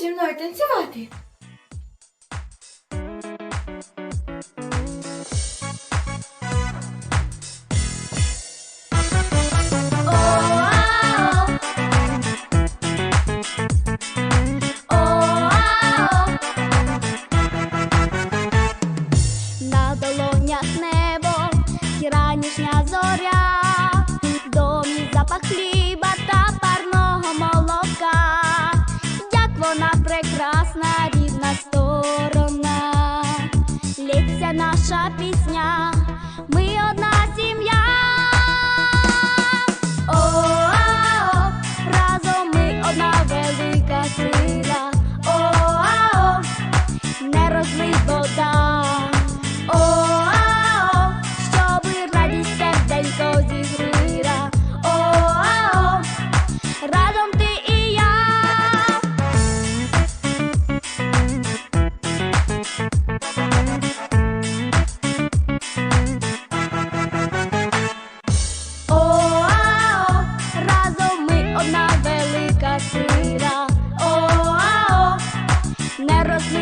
зі мною танцювати. На долонях небо, і ранішня зоря, домі запах хліба вона прекрасна, рідна сторона, лється наша пісня,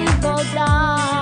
people die.